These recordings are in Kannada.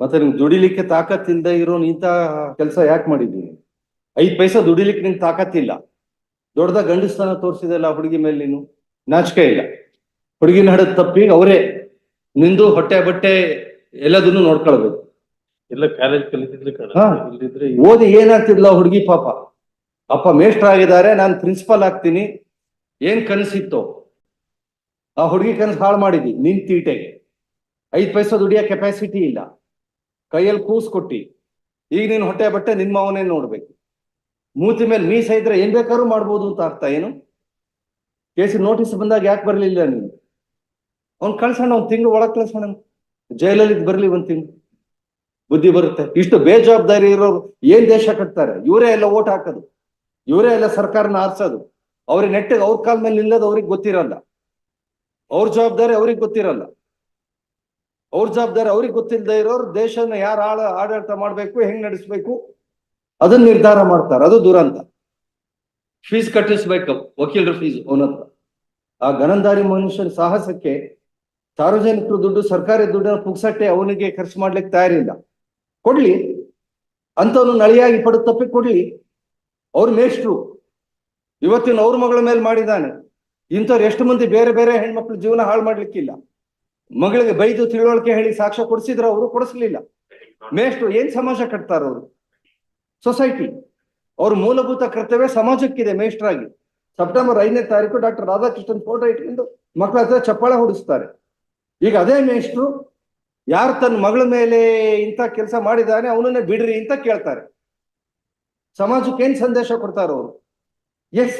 ಮತ್ತೆ ನಿಂಗೆ ದುಡಿಲಿಕ್ಕೆ ತಾಕತ್ತಿಂದ ಇರೋ ಇಂಥ ಕೆಲಸ ಯಾಕೆ ಮಾಡಿದ್ದೀನಿ ಐದು ಪೈಸಾ ದುಡಿಲಿಕ್ಕೆ ನಿಂಗೆ ತಾಕತ್ತಿಲ್ಲ ದೊಡ್ಡದ ಗಂಡಸ್ತನ ತೋರಿಸಿದಲ್ಲ ಹುಡುಗಿ ಮೇಲೆ ನೀನು? ನಾಚಿಕೆ ಇಲ್ಲ ಹುಡುಗಿನ ಹಡದ್ ತಪ್ಪಿ ಅವರೇ ನಿಂದು ಹೊಟ್ಟೆ ಬಟ್ಟೆ ಎಲ್ಲದನ್ನು ನೋಡ್ಕೊಳ್ಬೇಕು. ಎಲ್ಲ ಕಾಲೇಜ್ ಕಲಿತಿದ್ರೆ ಓದಿ ಏನಾಗ್ತಿದ್ಲ ಹುಡುಗಿ ಪಾಪ? ಅಪ್ಪ ಮೇಷ್ಟ್ರ ಆಗಿದ್ದಾರೆ ನಾನು ಪ್ರಿನ್ಸಿಪಲ್ ಆಗ್ತೀನಿ. ಏನ್ ಕನಸಿತ್ತು? ಆ ಹುಡುಗಿ ಕನಸು ಹಾಳು ಮಾಡಿದ್ವಿ ನಿನ್ ತೀಟೆಗೆ. ಐದು ಪೈಸಾ ದುಡಿಯೋ ಕೆಪಾಸಿಟಿ ಇಲ್ಲ. ಕೈಯಲ್ಲಿ ಕೂಸ್ ಕೊಟ್ಟಿ, ಈಗ ನೀನು ಹೊಟ್ಟೆ ಬಟ್ಟೆ ನಿನ್ ಮಾವನೇ ನೋಡ್ಬೇಕು. ಮೂತಿ ಮೇಲೆ ಮೀಸ ಇದ್ರೆ ಏನ್ ಬೇಕಾದ್ರೂ ಮಾಡ್ಬೋದು ಅಂತ ಅರ್ಥ ಏನು? ಕೇಸಿ ನೋಟಿಸ್ ಬಂದಾಗ ಯಾಕೆ ಬರ್ಲಿಲ್ಲ ನೀನು? ಅವ್ನು ಕಳ್ಸೋಣ ಒಂದ್ ತಿಂಗಳು ಒಳಗೆ ಕಳ್ಸೋಣ ಜೈಲಲ್ಲಿ ಬರ್ಲಿ ಒಂದ್ ತಿಂಗಳು. ಬುದ್ಧಿ ಬರುತ್ತೆ. ಇಷ್ಟು ಬೇಜವಾಬ್ದಾರಿ ಇರೋರು ಏನ್ ದೇಶ ಕಟ್ತಾರೆ? ಇವರೇ ಎಲ್ಲ ಓಟ್ ಹಾಕೋದು. ಇವರೇ ಎಲ್ಲ ಸರ್ಕಾರನ ಆರ್ಸೋದು. ಅವ್ರಿಗೆ ನೆಟ್ಟಿಗೆ ಅವ್ರ ಕಾಲ ಮೇಲೆ ನಿಲ್ಲೋದು ಅವ್ರಿಗೆ ಗೊತ್ತಿರಲ್ಲ. ಅವ್ರ ಜವಾಬ್ದಾರಿ ಅವ್ರಿಗೆ ಗೊತ್ತಿರಲ್ಲ. ಅವ್ರ ಜವಾಬ್ದಾರಿ ಅವ್ರಿಗೆ ಗೊತ್ತಿಲ್ಲದೆ ಇರೋರು ದೇಶನ ಯಾರು ಆಳ ಆಡಳಿತ ಮಾಡಬೇಕು ಹೆಂಗ್ ನಡೆಸ್ಬೇಕು ಅದನ್ನ ನಿರ್ಧಾರ ಮಾಡ್ತಾರೆ. ಅದು ದುರಂತ. ಫೀಸ್ ಕಟ್ಟಿಸ್ಬೇಕು ವಕೀಲರ ಫೀಸ್ ಅವನ ಹತ್ರ. ಆ ಗಣಂದಾರಿ ಮನುಷ್ಯನ ಸಾಹಸಕ್ಕೆ ಸಾರ್ವಜನಿಕರು ದುಡ್ಡು ಸರ್ಕಾರಿ ದುಡ್ಡನ್ನ ಪುಗ್ಸಟ್ಟೆ ಅವನಿಗೆ ಖರ್ಚು ಮಾಡ್ಲಿಕ್ಕೆ ತಯಾರಿಲ್ಲ ಕೊಡ್ಲಿ. ಅಂತವನು ನಳಿಯಾಗಿ ಪಡೆದು ತಪ್ಪಿ ಕೊಡ್ಲಿ. ಅವ್ರ ಮೇಷ್ಟ್ರು. ಇವತ್ತಿನ ಅವ್ರ ಮಗಳ ಮೇಲೆ ಮಾಡಿದಾನೆ ಇಂಥವ್ರು ಎಷ್ಟು ಮಂದಿ ಬೇರೆ ಬೇರೆ ಹೆಣ್ಮಕ್ಳು ಜೀವನ ಹಾಳು ಮಾಡ್ಲಿಕ್ಕಿಲ್ಲ. ಮಗಳಿಗೆ ಬೈದು ತಿಳುವಳಿಕೆ ಹೇಳಿ ಸಾಕ್ಷ್ಯ ಕೊಡಿಸಿದ್ರ ಅವರು ಕೊಡಿಸ್ಲಿಲ್ಲ. ಮೇಷ್ಟ್ರು ಏನ್ ಸಮಾಜ ಕಟ್ತಾರ ಅವರು? ಸೊಸೈಟಿ. ಅವ್ರ ಮೂಲಭೂತ ಕರ್ತವ್ಯ ಸಮಾಜಕ್ಕಿದೆ ಮೇಷ್ಟ್ರಾಗಿ. ಸೆಪ್ಟೆಂಬರ್ ಐದನೇ ತಾರೀಕು ಡಾಕ್ಟರ್ ರಾಧಾಕೃಷ್ಣನ್ ಫೋಟೋ ಇಟ್ಕೊಂಡು ಮಕ್ಕಳ ಹತ್ರ ಚಪ್ಪಾಳೆ ಹೊಡಿಸ್ತಾರೆ. ಈಗ ಅದೇ ಮೇಷ್ಟ್ರು ಯಾರು ತನ್ನ ಮಗಳ ಮೇಲೆ ಇಂಥ ಕೆಲಸ ಮಾಡಿದಾನೆ ಅವನನ್ನೇ ಬಿಡ್ರಿ ಅಂತ ಕೇಳ್ತಾರೆ. ಸಮಾಜಕ್ಕೆ ಏನ್ ಸಂದೇಶ ಕೊಡ್ತಾರೆ ಅವರು? As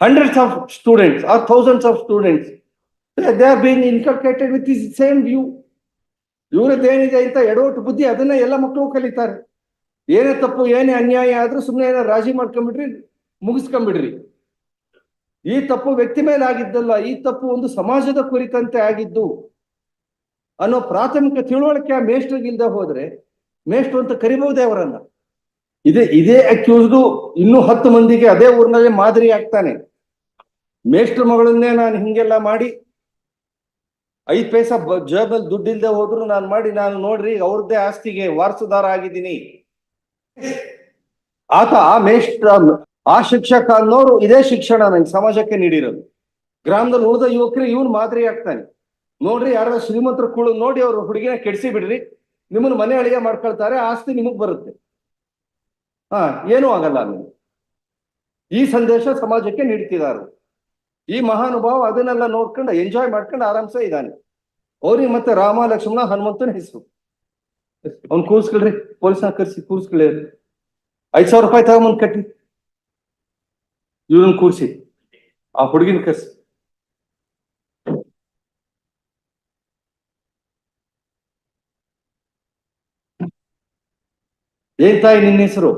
hundreds of students or thousands of students they are being inculcated with his same view ಇವರದ್ದು ಏನಿದೆ ಅಂತ ಎಡವಟ್ಟು ಬುದ್ಧಿ, ಅದನ್ನ ಎಲ್ಲ ಮಕ್ಕಳು ಕಲಿತಾರೆ. ಏನೇ ತಪ್ಪು, ಏನೇ ಅನ್ಯಾಯ ಆದ್ರೂ ಸುಮ್ಮನೆ ಏನೋ ರಾಜಿ ಮಾಡ್ಕೊಂಡ್ಬಿಡ್ರಿ ಮುಗಿಸ್ಕೊಂಡ್ಬಿಡ್ರಿ ಈ ತಪ್ಪು ವ್ಯಕ್ತಿ ಮೇಲೆ ಆಗಿದ್ದಲ್ಲ, ಈ ತಪ್ಪು ಒಂದು ಸಮಾಜದ ಕುರಿತಂತೆ ಆಗಿದ್ದು ಅನ್ನೋ ಪ್ರಾಥಮಿಕ ತಿಳುವಳಿಕೆ ಆ ಮೇಷ್ಟ್ರಿಗಿಲ್ದೆ ಹೋದ್ರೆ, ಮೇಷ್ಟ್ರು ಅಂತ ಕರಿಬಹುದೇ ಅವರನ್ನ? ಇದೇ ಇದೇ ಅಕ್ಯೂಸ್ಡು ಇನ್ನೂ ಹತ್ತು ಮಂದಿಗೆ ಅದೇ ಊರಿನಲ್ಲಿ ಮಾದರಿ ಆಗ್ತಾನೆ. ಮೇಷ್ಟ್ರ ಮಗಳನ್ನೇ ನಾನು ಹಿಂಗೆಲ್ಲ ಮಾಡಿ ಐದ್ ಪೈಸಾ ದುಡ್ಡು ದುಡ್ಡಿಲ್ದೆ ಹೋದ್ರು ನಾನು ಮಾಡಿ, ನಾನು ನೋಡ್ರಿ ಅವ್ರದ್ದೇ ಆಸ್ತಿಗೆ ವಾರಸುದಾರ ಆಗಿದ್ದೀನಿ. ಆತ ಆ ಮೇಷ್ಟ್ರ, ಆ ಶಿಕ್ಷಕ ಅನ್ನೋರು ಇದೇ ಶಿಕ್ಷಣ ನಂಗೆ ಸಮಾಜಕ್ಕೆ ನೀಡಿರೋದು. ಗ್ರಾಮದಲ್ಲಿ ಉಳಿದ ಯುವಕರು ಇವನ್ ಮಾದರಿ ಆಗ್ತಾನೆ. ನೋಡ್ರಿ ಯಾರ ಶ್ರೀಮಂತರ ಕುಳು ನೋಡಿ ಅವ್ರ ಹುಡುಗಿನ ಕೆಡಿಸಿ ಬಿಡ್ರಿ ನಿಮ್ಮನ್ನ ಮನೆ ಅಳಿಗೆ ಮಾಡ್ಕೊಳ್ತಾರೆ, ಆಸ್ತಿ ನಿಮಗ್ ಬರುತ್ತೆ. ಹಾ, ಏನೂ ಆಗಲ್ಲ ನೀವು ಈ ಸಂದೇಶ ಸಮಾಜಕ್ಕೆ ನೀಡ್ತಿದ್ದಾರೆ ಈ ಮಹಾನುಭಾವ ಅದನ್ನೆಲ್ಲ ನೋಡ್ಕೊಂಡು ಎಂಜಾಯ್ ಮಾಡ್ಕೊಂಡು ಆರಾಮ್ಸೆ ಇದ್ದಾನೆ. ಅವ್ರಿಗೆ ಮತ್ತೆ ರಾಮ, ಲಕ್ಷ್ಮಣ, ಹನುಮಂತನ ಹೆಸರು. ಅವ್ನು ಕೂರ್ಸ್ಕೊಳ್ರಿ, ಪೊಲೀಸ್ನ ಕರ್ಸಿ ಕೂರ್ಸ್ಕೊಳ್ಳಿ. ಐದ್ ಸಾವಿರ ರೂಪಾಯಿ ತಗೊಂಬಂದ್ ಕಟ್ಟಿ. ಇವ್ರನ್ನ ಕೂರ್ಸಿ. ಆ ಹುಡುಗಿನ ಕರ್ಸಿ. ಏನ್ ತಾಯಿ ನಿನ್ನ ಹೆಸರು?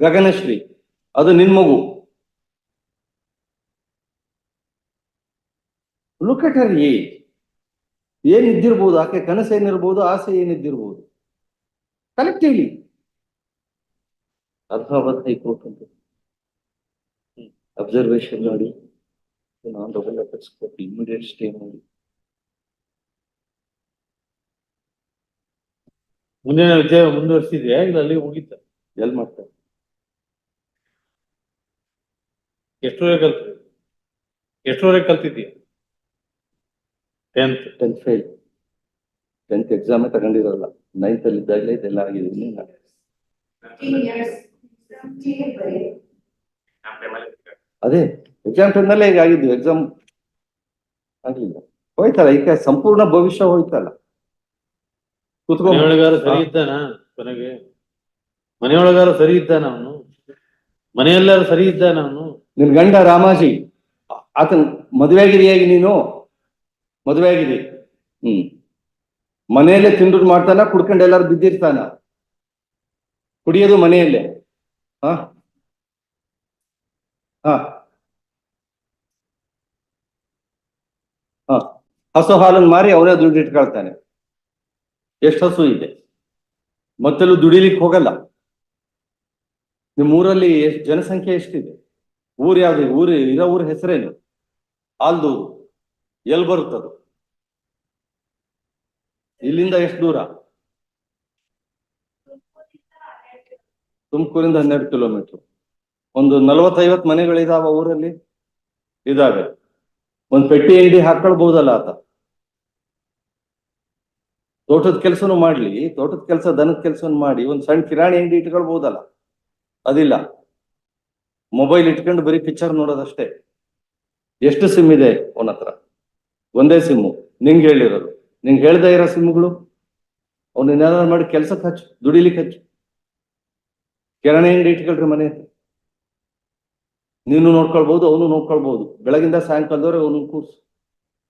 ಗಗನಶ್ರೀ. ಅದು ನಿನ್ ಮಗು. ಲುಕ್ ಅಟ್ ಹರ್ ಏಜ್ ಏನ್ ಇದ್ದಿರ್ಬೋದು ಆಕೆ ಕನಸು ಏನಿರ್ಬೋದು ಆಸೆ ಏನಿದ್ದಿರ್ಬೋದು. ಕಲೆಕ್ಟಿವ್ಲಿ ಅಲಹಾಬಾದ್ ಹೈಕೋರ್ಟ್ ಅಂತ ಅಬ್ಸರ್ವೇಷನ್ ಮಾಡಿ ನಾನ್ ಡಬಲ್ ಎಫೆಕ್ಟ್ಸ್ ಕೊಟ್ಟು ಇಮಿಡಿಯೇಟ್ ಸ್ಟೇ ಮಾಡಿ. ಮುಂದಿನ ವಿಜಯ ಮುಂದುವರಿಸಿದ್ಯಾ? ಇಲ್ಲ ಅಲ್ಲಿ ಮುಗಿತ? ಎಲ್ ಮಾಡ್ತಾರೆ? ಎಷ್ಟರವರೆಗೆ ಕಲ್ತಿ ಎಷ್ಟರವರೆಗೆ ಕಲ್ತಿದ್ಯಾ tenth tenth fail tenth exam ತಗೊಂಡಿರಲ್ಲ. Ninth ಅಲ್ಲಿ ಇದ್ದಾಗಲೇ ಇದೆಲ್ಲ ಆಗಿದ್ದೀನಿ ನಾನು. ಅದೇ ಎಕ್ಸಾಮ್ ಟೈಮ್ನಲ್ಲೇ ಈಗ ಆಗಿದ್ದು. ಎಕ್ಸಾಮ್ ಆಗ್ಲಿಲ್ಲ. ಹೋಯ್ತಲ್ಲ ಈಗ ಸಂಪೂರ್ಣ ಭವಿಷ್ಯ ಹೋಯ್ತಲ್ಲ. ಕುತ್ಕೊಂಡ್. ಮನೆಯೊಳಗಾರ ಸರಿ ಇದ್ದಾನ ಕೊನೆಗೆ? ಮನೆಯೊಳಗಾರ ಸರಿ ಇದ್ದಾನ ಅವನು? ಮನೆಯೆಲ್ಲಾರು ಸರಿ ಇದ್ದಾನ ಅವನು? ನಿನ್ ಗಂಡ ರಾಮಾಜಿ, ಆತನ್ ಮದುವೆ ಆಗಿದೆಯಾಗಿ ನೀನು? ಮದುವೆ ಆಗಿದೆ ಹ್ಮ್. ಮನೆಯಲ್ಲೇ ತಿಂದು ಮಾಡ್ತಾನ, ಕುಡ್ಕೊಂಡು ಎಲ್ಲಾರು ಬಿದ್ದಿರ್ತಾನ? ಕುಡಿಯೋದು ಮನೆಯಲ್ಲೇ. ಹ? ಹ. ಹಸು ಹಾಲನ್ನು ಮಾರಿ ಅವನೇ ದುಡ್ಡು ಇಟ್ಕೊಳ್ತಾನೆ. ಎಷ್ಟು ಹಸು ಇದೆ? ಮತ್ತೆಲ್ಲೂ ದುಡಿಲಿಕ್ಕೆ ಹೋಗಲ್ಲ. ನಿಮ್ಮ ಊರಲ್ಲಿ ಎಷ್ಟು ಜನಸಂಖ್ಯೆ ಎಷ್ಟಿದೆ? ಊರ್ ಯಾವ್ದು ಊರು ಇರೋ ಊರ ಹೆಸರೇನು? ಆಲ್ದೂರು ಎಲ್ ಬರುತ್ತದು ಇಲ್ಲಿಂದ ಎಷ್ಟು ದೂರ? ತುಮಕೂರಿಂದ ಹನ್ನೆರಡು ಕಿಲೋಮೀಟರ್. ಒಂದು ನಲ್ವತ್ತೈವತ್ ಮನೆಗಳಿದಾವ ಊರಲ್ಲಿ? ಇದಾವೆ. ಒಂದ್ ಪೆಟ್ಟಿ ಅಂಗಡಿ ಹಾಕೊಳ್ಬಹುದಲ್ಲ ಆತ. ತೋಟದ ಕೆಲಸನು ಮಾಡ್ಲಿ, ತೋಟದ ಕೆಲಸ ದನದ ಕೆಲಸನೂ ಮಾಡಿ, ಒಂದ್ ಸಣ್ಣ ಕಿರಾಣಿ ಅಂಗಡಿ ಇಟ್ಕೊಳ್ಬಹುದಲ್ಲ ಅದಿಲ್ಲ. ಮೊಬೈಲ್ ಇಟ್ಕೊಂಡು ಬರೀ ಪಿಕ್ಚರ್ ನೋಡೋದಷ್ಟೇ. ಎಷ್ಟು ಸಿಮ್ ಇದೆ ಅವನ ಹತ್ರ? ಒಂದೇ ಸಿಮ್ಮು ನಿಂಗೆ ಹೇಳಿರೋದು. ನಿಂಗೆ ಹೇಳ್ದೇ ಇರೋ ಸಿಮ್ಗಳು ಅವ್ನ ಏನಾದ್ರು ಮಾಡಿ ಕೆಲ್ಸಕ್ಕೆ ಹಚ್ಚು ದುಡಿಲಿಕ್ಕೆ ಹಚ್ಚು. ಕಿರಾಣಿ ಅಂಗಡಿ ಇಟ್ಕೊಳ್ರಿ ಮನೆ ನೀನು ನೋಡ್ಕೊಳ್ಬಹುದು ಅವನು ನೋಡ್ಕೊಳ್ಬಹುದು ಬೆಳಗಿಂದ ಸಾಯಂಕಾಲದವ್ರೆ ಅವನು ಕೂರ್ಸು.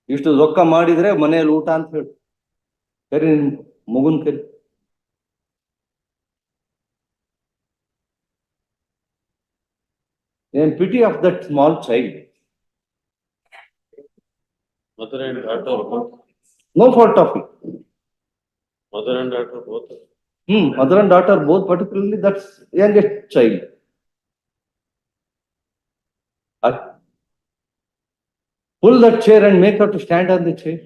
ಇಷ್ಟು ರೊಕ್ಕ ಮಾಡಿದ್ರೆ ಮನೆಯಲ್ಲಿ ಊಟ ಅಂತ ಹೇಳು. ಕರಿ ನಿನ್ ಮಗುನ್ ಕರಿ. And pity of that small child. Mother and daughter both. No fault of it. Mother and daughter both. Hmm, mother and daughter both, particularly that youngest child. Uh, pull that chair and make her to stand on the chair.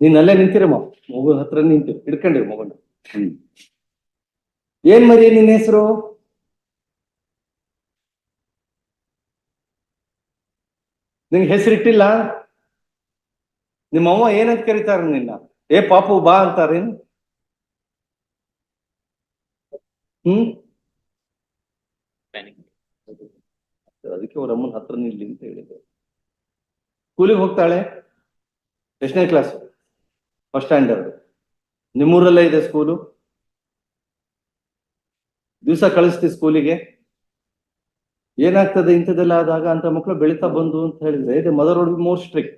ನೀನ್ ಅಲ್ಲೇ ನಿಂತಿರಮ್ಮ ಮಗು. ಹತ್ರ ನಿಂತು. ಹಿಡ್ಕೊಂಡಿರಿ ಮಗನ. ಏನ್ ಮರಿ ನಿನ್ನ ಹೆಸರು? ನಿಂಗೆ ಹೆಸರಿಟ್ಟಿಲ್ಲ? ನಿಮ್ಮ ಅವ್ವ ಏನಂತ ಕರೀತಾರ ನಿನ್ನ? ಏ ಪಾಪು ಬಾ ಅಂತಾರೇನು ಹ್ಮ್? ಅದಕ್ಕೆ ಅವ್ರ ಅಮ್ಮನ ಹತ್ರ ನಿಲ್ಲಿ ಅಂತ ಹೇಳಿದ್ರು. ಸ್ಕೂಲಿಗೆ ಹೋಗ್ತಾಳೆ? ಎಷ್ಟನೇ ಕ್ಲಾಸ್ ಫಸ್ಟ್ ಸ್ಟ್ಯಾಂಡರ್ಡ್ ನಿಮ್ಮೂರಲ್ಲೇ ಇದೆ ಸ್ಕೂಲು ದಿವಸ ಕಳಿಸ್ತಿ ಸ್ಕೂಲಿಗೆ ಏನಾಗ್ತದೆ ಇಂಥದ್ದೆಲ್ಲ ಆದಾಗ ಅಂತ ಮಕ್ಕಳು ಬೆಳೀತಾ ಬಂದು ಅಂತ ಹೇಳಿದ್ರೆ, ಇದು ಮದರ್ ವುಡ್ ಮೋರ್ ಸ್ಟ್ರಿಕ್ಟ್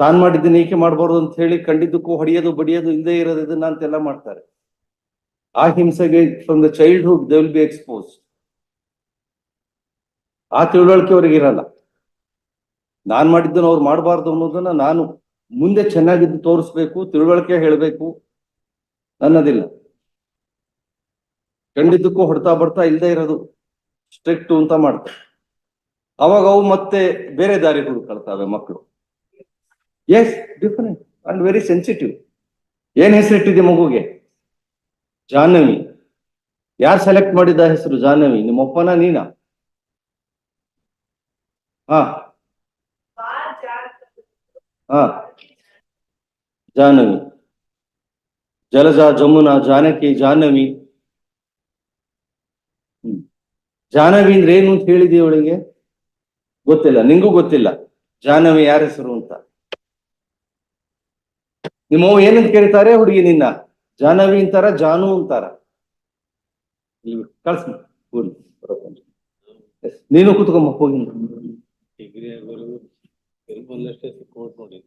ತಾನ್ ಮಾಡಿದ್ದೀನಿ ಏಕೆ ಮಾಡಬಾರ್ದು ಅಂತ ಹೇಳಿ ಕಂಡಿದ್ದಕ್ಕೂ ಹೊಡೆಯೋದು, ಬಡಿಯೋದು ಇಲ್ಲದೆ ಇರೋದು ಇದನ್ನ ಅಂತೆಲ್ಲ ಮಾಡ್ತಾರೆ. ಆ ಹಿಂಸೆಗೆ from the childhood they will be expose ಆ ತಿಳುವಳಿಕೆ ಅವ್ರಿಗೆ ಇರಲ್ಲ. ನಾನ್ ಮಾಡಿದ್ದನ್ನು ಅವ್ರು ಮಾಡಬಾರ್ದು ಅನ್ನೋದನ್ನ ನಾನು ಮುಂದೆ ಚೆನ್ನಾಗಿದ್ದು ತೋರಿಸ್ಬೇಕು, ತಿಳುವಳಿಕೆ ಹೇಳಬೇಕು ನನ್ನದಿಲ್ಲ ಕಂಡಿದ್ದಕ್ಕೂ ಹೊಡ್ತಾ ಬರ್ತಾ ಇಲ್ದೇ ಇರೋದು ಸ್ಟ್ರಿಕ್ಟ್ ಅಂತ ಮಾಡ್ತಾರೆ. ಅವಾಗ ಅವು ಮತ್ತೆ ಬೇರೆ ದಾರಿ ಹುಡುಕೊಳ್ತಾವೆ ಮಕ್ಕಳು as different and very sensitive ಏನ್ ಹೆಸರಿಟ್ಟಿದೆ ಮಗುಗೆ? ಜಾಹ್ನವಿ. ಯಾರು ಸೆಲೆಕ್ಟ್ ಮಾಡಿದ ಹೆಸರು ಜಾಹ್ನವಿ? ನಿಮ್ಮಪ್ಪನ ನೀನಾ? ಹಾ. ಹಾ ಜಾಹ್ನವಿ. ಜಲಜ ಜಮುನಾ ಜಾನಕಿ ಜಾಹ್ನವಿ. ಜಾಹ್ನವಿ ಅಂದ್ರೆ ಏನು ಅಂತ ಹೇಳಿದಿ ಅವಳಿಗೆ? ಗೊತ್ತಿಲ್ಲ, ನಿಂಗೂ ಗೊತ್ತಿಲ್ಲ. ಜಾಹ್ನವಿ ಯಾರ ಹೆಸರು ಅಂತ. ನಿಮ್ಮ ಏನಂತ ಕೇಳ್ತಾರೆ ಹುಡುಗಿ ನಿನ್ನ. ಜಾಹ್ನವಿ ಅಂತಾರ, ಜಾನು ಅಂತಾರ. ಕಳ್ಸ. ನೀನು ಕೂತ್ಕೊಂಬ ಹೋಗಿ. ಕೋರ್ಟ್ ನೋಡಿ.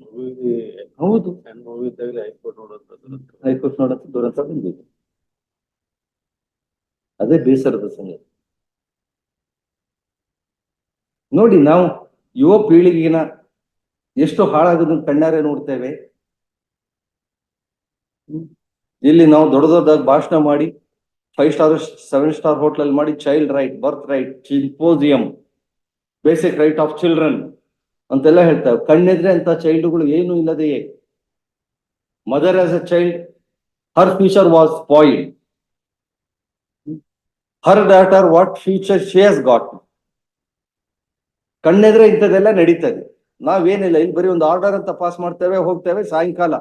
ಮಗುವಿಗೆ ಹೌದು. ಸಣ್ಣ ಮಗು ಇದ್ದಾಗಲೇ ಹೈಕೋರ್ಟ್ ನೋಡೋದು ಹೈಕೋರ್ಟ್ ನೋಡಕ್ಕೆ ದುರಂತ ಬಂದಿದೆ. ಅದೇ ಬೇಸರದ ಸಂಗತಿ. ನೋಡಿ ನಾವು ಯುವ ಪೀಳಿಗೆನ ಎಷ್ಟು ಹಾಳಾಗೋದನ್ನ ಕಣ್ಣಾರೆ ನೋಡ್ತೇವೆ. ಇಲ್ಲಿ ನಾವು ದೊಡ್ಡ ದೊಡ್ಡದಾಗಿ ಭಾಷಣ ಮಾಡಿ ಫೈವ್ ಸ್ಟಾರ್ ಸೆವೆನ್ ಸ್ಟಾರ್ ಹೋಟ್ಲಲ್ಲಿ ಮಾಡಿ child right birth right symposium basic right of children ಅಂತೆಲ್ಲ ಹೇಳ್ತಾರೆ ಕಣ್ಣೆದ್ರೆ ಅಂತ ಚೈಲ್ಡ್ಗಳು ಏನು ಇಲ್ಲದೆಯೇ? Mother as a child her future was spoiled her daughter what future she has got ಕಣ್ಣೆದ್ರೆ ಇಂಥದ್ದೆಲ್ಲ ನಡೀತದೆ. ನಾವೇನಿಲ್ಲ, ಇಲ್ಲಿ ಬರೀ ಒಂದು ಆರ್ಡರ್ ಅಂತ ಪಾಸ್ ಮಾಡ್ತೇವೆ, ಹೋಗ್ತೇವೆ, ಸಾಯಂಕಾಲ.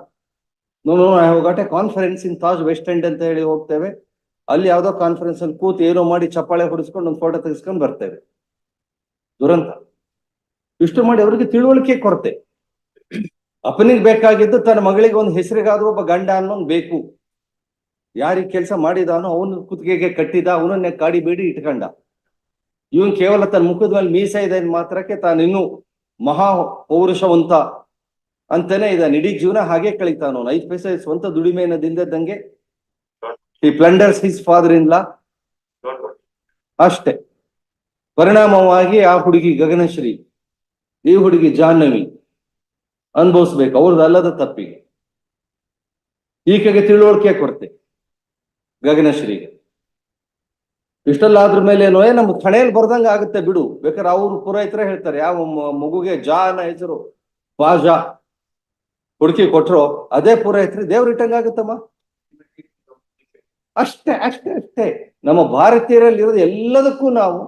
No no I got conference in Taj West End ಅಂತ ಹೇಳಿ ಹೋಗ್ತೇವೆ. ಅಲ್ಲಿ ಯಾವುದೋ ಕಾನ್ಫರೆನ್ಸ್ ಅಲ್ಲಿ ಕೂತು ಏನೋ ಮಾಡಿ ಚಪ್ಪಾಳೆ ಹೊಡಿಸ್ಕೊಂಡು ಒಂದು ಫೋಟೋ ತೆಗೆಸ್ಕೊಂಡು ಬರ್ತೇವೆ. ದುರಂತ. ಇಷ್ಟು ಮಾಡಿ ಅವರಿಗೆ ತಿಳುವಳಿಕೆ ಕೊರತೆ. ಅಪ್ಪನಿಗೆ ಬೇಕಾಗಿದ್ದು ತನ್ನ ಮಗಳಿಗೆ ಒಂದು ಹೆಸರಿಗಾದ್ರೂ ಒಬ್ಬ ಗಂಡ ಅನ್ನೋನ್ ಬೇಕು. ಯಾರಿಗೆ ಕೆಲಸ ಮಾಡಿದಾನೋ ಅವನ ಕುತ್ತಿಗೆಗೆ ಕಟ್ಟಿದ, ಅವನನ್ನೇ ಕಾಡಿ ಬೇಡಿ ಇಟ್ಕೊಂಡ. ಇವನ್ ಕೇವಲ ತನ್ನ ಮುಖದ ಮೇಲೆ ಮೀಸ ಇದೆ ಮಾತ್ರಕ್ಕೆ ತಾನಿನ್ನೂ ಮಹಾ ಪೌರುಷವಂತ ಅಂತಾನೆ ಇದ್ದಾನೆ ಇಡೀ ಜೀವನ ಹಾಗೆ ಕಳೀತಾನ ಅವನು. ಐದು ಪೈಸೆ ಸ್ವಂತ ದುಡಿಮೆಯನ್ನು ದಿಲ್ದಂಗೆ ಈ ಪ್ಲಂಡರ್ಸ್ ಹಿಸ್ ಫಾದರ್ ಇಂದ ಅಷ್ಟೇ. ಪರಿಣಾಮವಾಗಿ ಆ ಹುಡುಗಿ ಗಗನಶ್ರೀ. ಈ ಹುಡುಗಿ ಜಾಹ್ನವಿ ಅನುಭವಿಸ್ಬೇಕು. ಅವ್ರದ್ದು ಅಲ್ಲದ ತಪ್ಪಿಗೆ. ಈಕೆಗೆ ತಿಳುವಳಿಕೆ ಕೊಡ್ತೆ ಗಗನಶ್ರೀಗೆ. ಇಷ್ಟೆಲ್ಲ ಆದ್ರ ಮೇಲೆ ಏನೋ ಏ ನಮ್ ಥಣೆಯಲ್ಲಿ ಬರ್ದಂಗ ಆಗುತ್ತೆ ಬಿಡು. ಬೇಕಾದ್ರೆ ಅವ್ರು ಪುರೋಹಿತರ ಹೇಳ್ತಾರೆ. ಯಾವ ಮಗುಗೆ ಜಾ ಅನ್ನೋ ಹೆಸರು ಬಾ ಜಾ ಹುಡುಕಿ ಕೊಟ್ರು, ಅದೇ ಪುರೋಹಿತರು ದೇವ್ರ ಇಟ್ಟಂಗ ಆಗುತ್ತಮ್ಮ? ಅಷ್ಟೇ ಅಷ್ಟೇ ಅಷ್ಟೇ. ನಮ್ಮ ಭಾರತೀಯರಲ್ಲಿ ಇರೋದು ಎಲ್ಲದಕ್ಕೂ ನಾವು,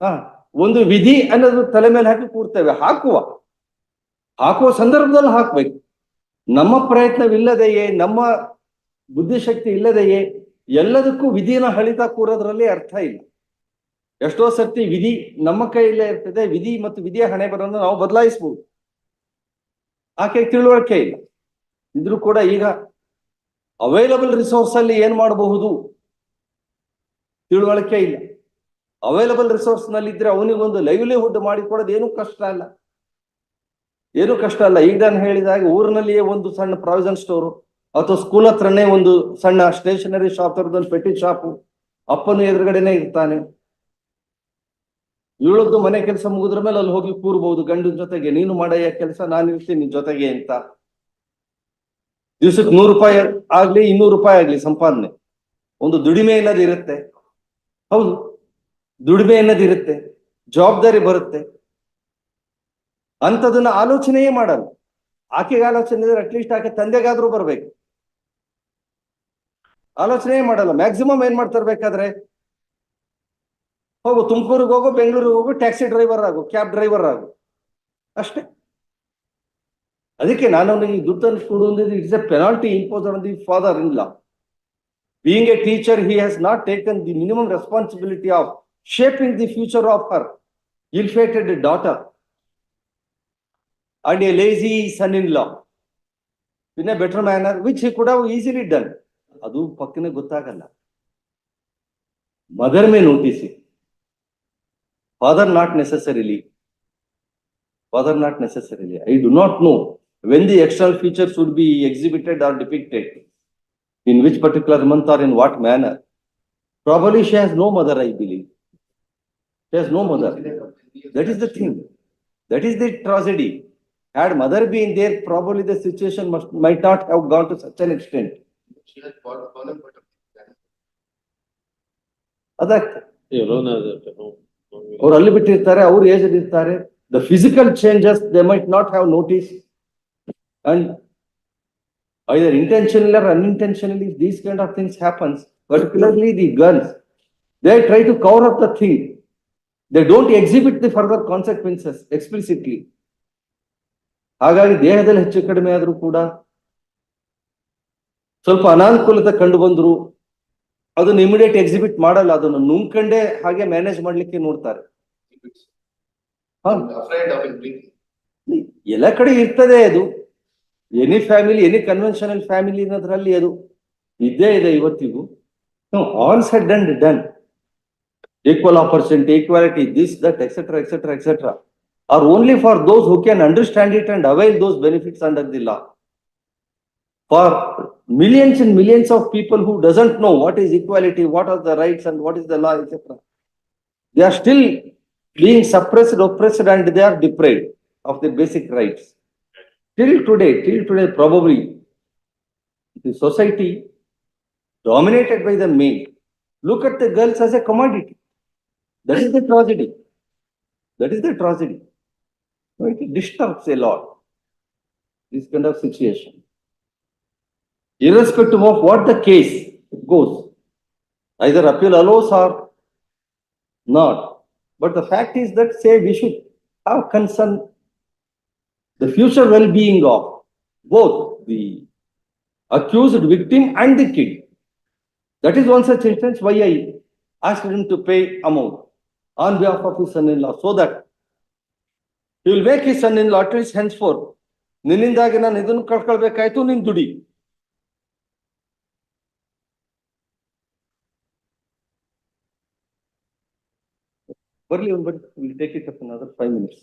ಹಾ. ಒಂದು ವಿಧಿ ಅನ್ನೋದು ತಲೆ ಮೇಲೆ ಹಾಕಿ ಕೂರ್ತೇವೆ. ಹಾಕುವ. ಹಾಕುವ ಸಂದರ್ಭದಲ್ಲಿ ಹಾಕ್ಬೇಕು. ನಮ್ಮ ಪ್ರಯತ್ನವಿಲ್ಲದೆಯೇ, ನಮ್ಮ ಬುದ್ಧಿಶಕ್ತಿ ಇಲ್ಲದೆಯೇ ಎಲ್ಲದಕ್ಕೂ ವಿಧಿನ ಹಳಿತಾ ಕೂರೋದ್ರಲ್ಲಿ ಅರ್ಥ ಇಲ್ಲ. ಎಷ್ಟೋ ಸರ್ತಿ ವಿಧಿ ನಮ್ಮ ಕೈಯಲ್ಲೇ ಇರ್ತದೆ, ವಿಧಿ ಮತ್ತು ವಿಧಿಯ ಹಣೆ ಬರೋದನ್ನು ನಾವು ಬದಲಾಯಿಸಬಹುದು ಆಕೆ ತಿಳುವಳಿಕೆ ಇಲ್ಲ. ಇದ್ರೂ ಕೂಡ ಈಗ ಅವೈಲಬಲ್ ರಿಸೋರ್ಸ್ ಅಲ್ಲಿ ಏನ್ ಮಾಡಬಹುದು? ತಿಳುವಳಿಕೆ ಇಲ್ಲ. ಅವೈಲಬಲ್ ರಿಸೋರ್ಸ್ನಲ್ಲಿ ಇದ್ರೆ ಅವನಿಗೊಂದು ಲೈವ್ಲಿಹುಡ್ ಮಾಡಿಕೊಡೋದು ಏನು ಕಷ್ಟ ಅಲ್ಲ. ಏನು ಕಷ್ಟ ಅಲ್ಲ. ಈಗ ನಾನು ಹೇಳಿದಾಗ ಊರಿನಲ್ಲಿಯೇ ಒಂದು ಸಣ್ಣ ಪ್ರಾವಿಷನ್ ಸ್ಟೋರು ಅಥವಾ ಸ್ಕೂಲ್ ಹತ್ರನೇ ಒಂದು ಸಣ್ಣ ಸ್ಟೇಷನರಿ ಶಾಪ್ ಒಂದು ಪೆಟ್ಟಿ ಶಾಪು ಅಪ್ಪನು ಎದುರುಗಡೆನೆ ಇರ್ತಾನೆ. ಇವಳದ್ದು ಮನೆ ಕೆಲಸ ಮುಗಿದ್ರ ಮೇಲೆ ಅಲ್ಲಿ ಹೋಗಿ ಕೂರ್ಬಹುದು ಗಂಡನ ಜೊತೆಗೆ, ನೀನು ಮಾಡಯ್ಯ ಕೆಲಸ, ನಾನು ಇರ್ತೀನಿ ನಿನ್ ಜೊತೆಗೆ ಅಂತ. ದಿವ್ಸಕ್ಕೆ ನೂರು ರೂಪಾಯಿ ಆಗ್ಲಿ, ಇನ್ನೂರು ರೂಪಾಯಿ ಆಗ್ಲಿ ಸಂಪಾದನೆ. ಒಂದು ದುಡಿಮೆ ಇಲ್ಲದಿರುತ್ತೆ. ಹೌದು. ದುಡಿಮೆ ಅನ್ನೋದು ಇರುತ್ತೆ ಜವಾಬ್ದಾರಿ ಬರುತ್ತೆ. ಅಂಥದನ್ನ ಆಲೋಚನೆಯೇ ಮಾಡಲ್ಲ. ಆಕೆಗೆ ಆಲೋಚನೆ ಇದ್ರೆ ಅಟ್ಲೀಸ್ಟ್ ಆಕೆ ತಂದೆಗಾದ್ರೂ ಬರ್ಬೇಕು. ಆಲೋಚನೆಯೇ ಮಾಡಲ್ಲ. ಮ್ಯಾಕ್ಸಿಮಮ್ ಏನ್ ಮಾಡ್ತಾರೆ ಬೇಕಾದ್ರೆ ಹೋಗು, ತುಮಕೂರಿಗೆ ಹೋಗು, ಬೆಂಗಳೂರಿಗೆ ಹೋಗು ಟ್ಯಾಕ್ಸಿ ಡ್ರೈವರ್ ಆಗು ಕ್ಯಾಬ್ ಡ್ರೈವರ್ ಆಗು. ಅಷ್ಟೇ. ಅದಕ್ಕೆ ನಾನು ಈ ದುಡ್ಡನ್ನು ಕೊಡುವುದು it's a penalty impose on the father in law being a teacher he has not taken the minimum responsibility of shaping the future of her ill-fated daughter and a lazy son-in-law in a better manner, which he could have easily done. ಅದು ಪಕ್ಕನೆ ಗೊತ್ತಾಗಲ್ಲ. Mother may notice father not necessarily father not necessarily I do not know when the external features would be exhibited or depicted in which particular month or in what manner probably she has no mother I believe She has no mother That is the thing. That is the tragedy. Had mother been there, probably the situation must, might not have gone to such an extent. She has fallen, fallen but. ಅದಕ್ಕೆ ಎಲ್ಲೋ ಅವ್ರು ಅಲ್ಲಿ ಬಿಟ್ಟಿರ್ತಾರೆ ಅವ್ರು ಏಜ್ ಇರ್ತಾರೆ the physical changes they might not have notice and either intentionally or unintentionally these kind of things happens particularly the girls they try to cover up the thing They don't exhibit the further consequences explicitly ಹಾಗಾಗಿ ದೇಹದಲ್ಲಿ ಹೆಚ್ಚು ಕಡಿಮೆ ಆದರೂ ಕೂಡ ಸ್ವಲ್ಪ ಅನಾನುಕೂಲತೆ ಕಂಡು ಬಂದ್ರು ಅದನ್ನ ಇಮಿಡಿಯೇಟ್ ಎಕ್ಸಿಬಿಟ್ ಮಾಡಲ್ಲ ಅದನ್ನು ನುಂಗ್ಕಂಡೇ ಹಾಗೆ ಮ್ಯಾನೇಜ್ ಮಾಡ್ಲಿಕ್ಕೆ ನೋಡ್ತಾರೆ. ಎಲ್ಲ ಕಡೆ ಇರ್ತದೆ ಅದು. Any family any conventional family ಅನ್ನೋದ್ರಲ್ಲಿ ಅದು. ಇದ್ದೇ ಇದೆ ಇವತ್ತಿಗೂ. All said and done equal opportunity, equality, this, that, etc., etc., etc., are only for those who can understand it and avail those benefits under the law. For millions and millions of people who doesn't know what is equality, what are the rights, and what is the law, etc., they are still being suppressed, oppressed, and they are deprived of the basic rights. Till today, till today, probably the society dominated by the male look at the girls as a commodity. That is the tragedy. That is the tragedy. It disturbs a lot, this kind of situation irrespective of what the case goes. Either appeal allows or not. But the fact is that say we should have concern the future well-being of both the accused victim and the kid. That is one such instance why I asked him to pay amount on behalf of his son-in-law so that he will make his son-in-law at least henceforth. ನಿನ್ನಿಂದಾಗಿ ನಾನು ಇದನ್ನು ಕಳ್ಕೊಳ್ಬೇಕಾಯ್ತು ನಿನ್ ದುಡಿ ಬರ್ಲಿ ಒಂದು ಬರ್ಲಿ will take it up another five minutes.